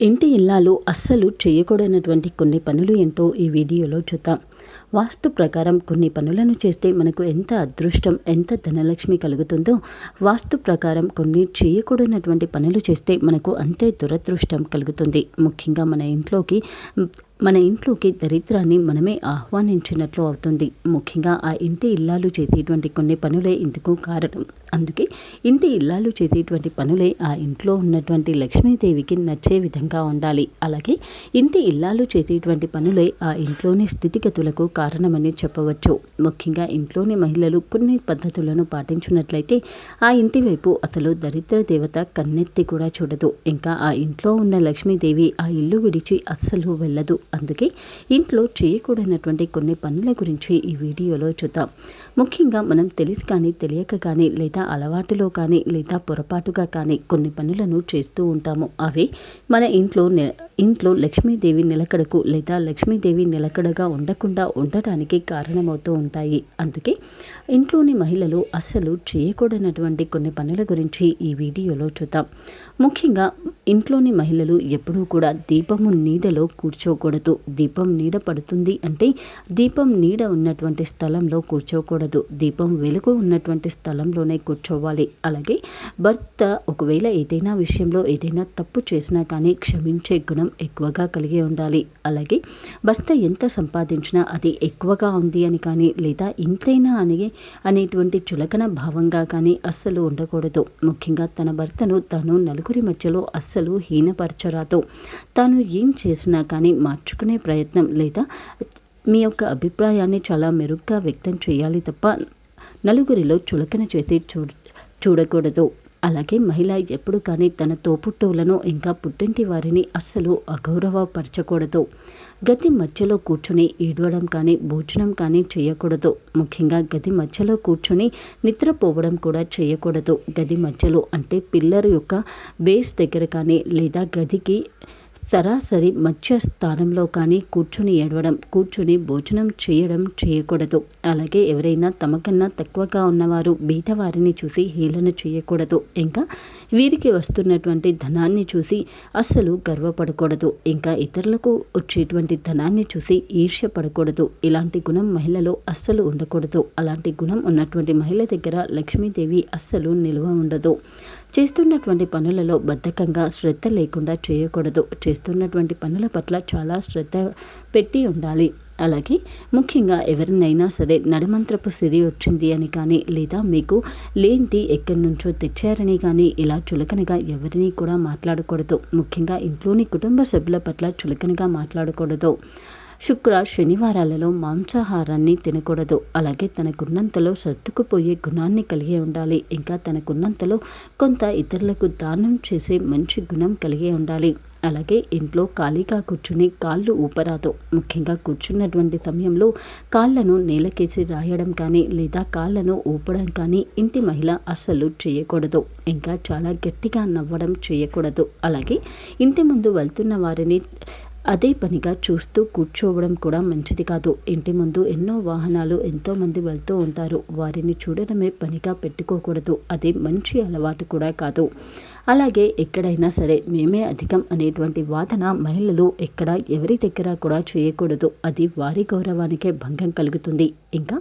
ఇంటి ఇల్లాలు అస్సలు చేయకూడనటువంటి కొన్ని పనులు ఏంటో ఈ వీడియోలో చూద్దాం. వాస్తు ప్రకారం కొన్ని పనులను చేస్తే మనకు ఎంత అదృష్టం ఎంత ధనలక్ష్మి కలుగుతుందో వాస్తు ప్రకారం కొన్ని చేయకూడనటువంటి పనులు చేస్తే మనకు అంతే దురదృష్టం కలుగుతుంది. ముఖ్యంగా మన ఇంట్లోకి మన ఇంట్లోకి దరిద్రాన్ని మనమే ఆహ్వానించినట్లు అవుతుంది. ముఖ్యంగా ఆ ఇంటి ఇల్లాలు చేసేటువంటి కొన్ని పనులే ఇందుకు కారణం. అందుకే ఇంటి ఇల్లాలు చేసేటువంటి పనులే ఆ ఇంట్లో ఉన్నటువంటి లక్ష్మీదేవికి నచ్చే విధంగా ఉండాలి. అలాగే ఇంటి ఇల్లాలు చేసేటువంటి పనులే ఆ ఇంట్లోని స్థితిగతులకు కారణమని చెప్పవచ్చు. ముఖ్యంగా ఇంట్లోని మహిళలు కొన్ని పద్ధతులను పాటించినట్లయితే ఆ ఇంటి వైపు అసలు దరిద్ర దేవత కన్నెత్తి కూడా చూడదు. ఇంకా ఆ ఇంట్లో ఉన్న లక్ష్మీదేవి ఆ ఇల్లు విడిచి అస్సలు వెళ్ళదు. అందుకే ఇంట్లో చేయకూడనటువంటి కొన్ని పనుల గురించి ఈ వీడియోలో చూద్దాం. ముఖ్యంగా మనం తెలిసి కానీ తెలియక కానీ లేదా అలవాటులో కానీ లేదా పొరపాటుగా కానీ కొన్ని పనులను చేస్తూ ఉంటాము. అవి మన ఇంట్లో ఇంట్లో లక్ష్మీదేవి నిలకడకు లేదా లక్ష్మీదేవి నిలకడగా ఉండకుండా ఉండటానికి కారణమవుతూ ఉంటాయి. అందుకే ఇంట్లోని మహిళలు అస్సలు చేయకూడనటువంటి కొన్ని పనుల గురించి ఈ వీడియోలో చూద్దాం. ముఖ్యంగా ఇంట్లోని మహిళలు ఎప్పుడూ కూడా దీపము నీడలో కూర్చోకూడదు. దీపం నీడ పడుతుంది అంటే దీపం నీడ ఉన్నటువంటి స్థలంలో కూర్చోకూడదు. దీపం వెలుగు ఉన్నటువంటి స్థలంలోనే కూర్చోవాలి. అలాగే భర్త ఒకవేళ ఏదైనా విషయంలో ఏదైనా తప్పు చేసినా కానీ క్షమించే గుణం ఎక్కువగా కలిగి ఉండాలి. అలాగే భర్త ఎంత సంపాదించినా అది ఎక్కువగా ఉంది అని కానీ లేదా ఇంతైనా అని అనేటువంటి చులకన భావంగా కానీ అస్సలు ఉండకూడదు. ముఖ్యంగా తన భర్తను తను నలుగురి మధ్యలో అస్సలు హీనపరచరాదు. తాను ఏం చేసినా కానీ మార్చుకునే ప్రయత్నం లేదా మీ యొక్క అభిప్రాయాన్ని చాలా మెరుగ్గా వ్యక్తం చేయాలి తప్ప నలుగురిలో చులకన చేసి చూ చూడకూడదు. అలాగే మహిళ ఎప్పుడు కానీ తన తోపుట్టువులను ఇంకా పుట్టింటి వారిని అస్సలు అగౌరవపరచకూడదు. గది మధ్యలో కూర్చుని ఏడవడం కానీ భోజనం కానీ చేయకూడదు. ముఖ్యంగా గది మధ్యలో కూర్చుని నిద్రపోవడం కూడా చేయకూడదు. గది మధ్యలో అంటే పిల్లర్ యొక్క బేస్ దగ్గర కానీ లేదా గదికి సరాసరి మధ్య స్థానంలో కానీ కూర్చుని ఏడవడం కూర్చుని భోజనం చేయడం చేయకూడదు. అలాగే ఎవరైనా తమకన్నా తక్కువగా ఉన్నవారు బీదవారిని చూసి హేళన చేయకూడదు. ఇంకా వీరికి వస్తున్నటువంటి ధనాన్ని చూసి అస్సలు గర్వపడకూడదు. ఇంకా ఇతరులకు వచ్చేటువంటి ధనాన్ని చూసి ఈర్ష్య పడకూడదు ఇలాంటి గుణం మహిళలో అస్సలు ఉండకూడదు. అలాంటి గుణం ఉన్నటువంటి మహిళ దగ్గర లక్ష్మీదేవి అస్సలు నిల్వ ఉండదు. చేస్తున్నటువంటి పనులలో బద్ధకంగా శ్రద్ధ లేకుండా చేయకూడదు. చేస్తున్నటువంటి పనుల పట్ల చాలా శ్రద్ధ పెట్టి ఉండాలి. అలాగే ముఖ్యంగా ఎవరినైనా సరే నడమంత్రపు సిరి వచ్చింది అని కానీ లేదా మీకు లేనిది ఎక్కడి నుంచో తెచ్చారని కానీ ఇలా చులకనగా ఎవరిని కూడా మాట్లాడకూడదు. ముఖ్యంగా ఇంట్లోని కుటుంబ సభ్యుల పట్ల చులకనగా మాట్లాడకూడదు. శుక్ర శనివారాలలో మాంసాహారాన్ని తినకూడదు. అలాగే తనకున్నంతలో సర్దుకుపోయే గుణాన్ని కలిగి ఉండాలి. ఇంకా తనకున్నంతలో కొంత ఇతరులకు దానం చేసే మంచి గుణం కలిగి ఉండాలి. అలాగే ఇంట్లో ఖాళీగా కూర్చుని కాళ్ళు ఊపరాదు. ముఖ్యంగా కూర్చున్నటువంటి సమయంలో కాళ్ళను నేలకేసి రాయడం కానీ లేదా కాళ్ళను ఊపడం కానీ ఇంటి మహిళ అస్సలు చేయకూడదు. ఇంకా చాలా గట్టిగా నవ్వడం చేయకూడదు. అలాగే ఇంటి ముందు వెళ్తున్న వారిని అదే పనిగా చూస్తూ కూర్చోవడం కూడా మంచిది కాదు. ఇంటి ముందు ఎన్నో వాహనాలు ఎంతోమంది వెళ్తూ ఉంటారు. వారిని చూడడమే పనిగా పెట్టుకోకూడదు. అది మంచి అలవాటు కూడా కాదు. అలాగే ఎక్కడైనా సరే మేమే అధికం అనేటువంటి వాదన మహిళలు ఎక్కడ ఎవరి దగ్గర కూడా చేయకూడదు. అది వారి గౌరవానికే భంగం కలుగుతుంది. ఇంకా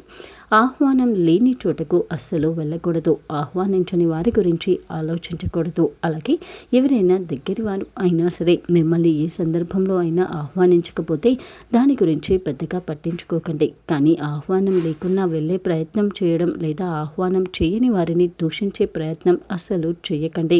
ఆహ్వానం లేని చోటకు అస్సలు వెళ్ళకూడదు. ఆహ్వానించని వారి గురించి ఆలోచించకూడదు. అలాగే ఎవరైనా దగ్గరి వారు అయినా సరే మిమ్మల్ని ఏ సందర్భంలో అయినా ఆహ్వానించకపోతే దాని గురించి పెద్దగా పట్టించుకోకండి. కానీ ఆహ్వానం లేకుండా వెళ్ళే ప్రయత్నం చేయడం లేదా ఆహ్వానం చేయని వారిని దూషించే ప్రయత్నం అస్సలు చేయకండి.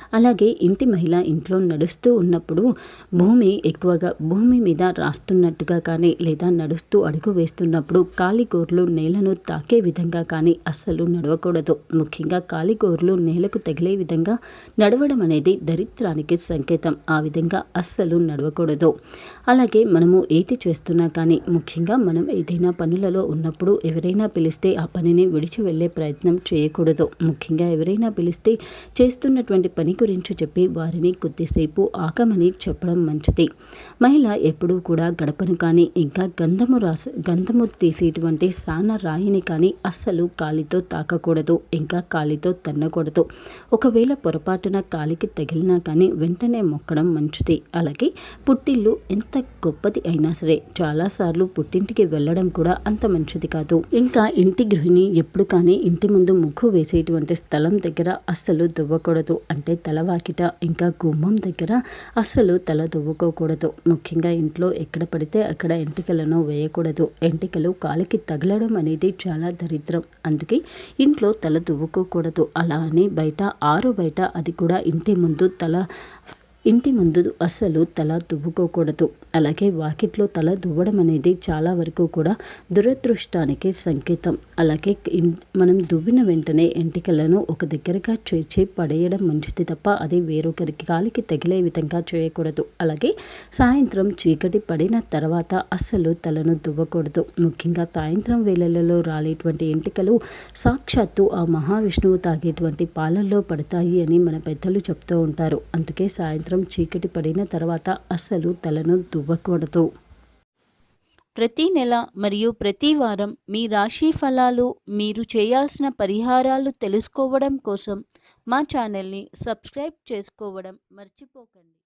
అలాగే ఇంటి మహిళ ఇంట్లో నడుస్తూ ఉన్నప్పుడు భూమి ఎక్కువగా భూమి మీద రాస్తున్నట్టుగా కానీ లేదా నడుస్తూ అడుగు వేస్తున్నప్పుడు కాలిగోర్లు నేలను తాకే విధంగా కానీ అస్సలు నడవకూడదు. ముఖ్యంగా కాలిగోర్లు నేలకు తగిలే విధంగా నడవడం అనేది దరిద్రానికి సంకేతం. ఆ విధంగా అస్సలు నడవకూడదు. అలాగే మనము ఏది చేస్తున్నా కానీ ముఖ్యంగా మనం ఏదైనా పనులలో ఉన్నప్పుడు ఎవరైనా పిలిస్తే ఆ పనిని విడిచి వెళ్ళే ప్రయత్నం చేయకూడదు. ముఖ్యంగా ఎవరైనా పిలిస్తే చేస్తున్నటువంటి పని గురించి చెప్పి వారిని కొద్దిసేపు ఆకమని చెప్పడం మంచిది. మహిళ ఎప్పుడూ కూడా గడపను కానీ ఇంకా గంధము రాసి గంధము తీసేటువంటి సాన రాయిని కానీ అస్సలు కాలితో తాకకూడదు ఇంకా కాలితో తన్నకూడదు. ఒకవేళ పొరపాటున కాలికి తగిలినా కానీ వెంటనే మొక్కడం మంచిది. అలాగే పుట్టిల్లు ఎంత గొప్పది అయినా సరే చాలాసార్లు పుట్టింటికి వెళ్ళడం కూడా అంత మంచిది కాదు. ఇంకా ఇంటి గృహిణి ఎప్పుడు కానీ ఇంటి ముందు ముగ్గు వేసేటువంటి స్థలం దగ్గర అస్సలు దువ్వకూడదు. అంటే తలవాకిట ఇంకా గుమ్మం దగ్గర అస్సలు తల దువ్వుకోకూడదు. ముఖ్యంగా ఇంట్లో ఎక్కడ పడితే అక్కడ ఎంటికలను వేయకూడదు. ఎంటికలు కాలికి తగలడం అనేది చాలా దరిద్రం. అందుకే ఇంట్లో తల దువ్వుకోకూడదు. అలా అని బయట ఆరు బయట అది కూడా ఇంటి ముందు తల ఇంటి ముందు అస్సలు తల దువ్వుకోకూడదు. అలాగే వాకిట్లో తల దువ్వడం అనేది చాలా వరకు కూడా దురదృష్టానికి సంకేతం. అలాగే మనం దువ్విన వెంటనే ఎంటికలను ఒక దగ్గరగా చేర్చి పడేయడం మంచిది తప్ప అది వేరొకరికి కాలికి తగిలే విధంగా చేయకూడదు. అలాగే సాయంత్రం చీకటి పడిన తర్వాత అస్సలు తలను దువ్వకూడదు. ముఖ్యంగా సాయంత్రం వేళలలో రాలేటువంటి ఎంటికలు సాక్షాత్తు ఆ మహావిష్ణువు తాగేటువంటి పాలల్లో పడతాయి అని మన పెద్దలు చెప్తూ ఉంటారు. అందుకే సాయంత్రం చీకటి పడిన తర్వాత అస్సలు తలను దువ్వకూడదు. ప్రతి నెల మరియు ప్రతి వారం మీ రాశి ఫలాలు మీరు చేయాల్సిన పరిహారాలు తెలుసుకోవడం కోసం మా ఛానల్ని సబ్స్క్రైబ్ చేసుకోవడం మర్చిపోకండి.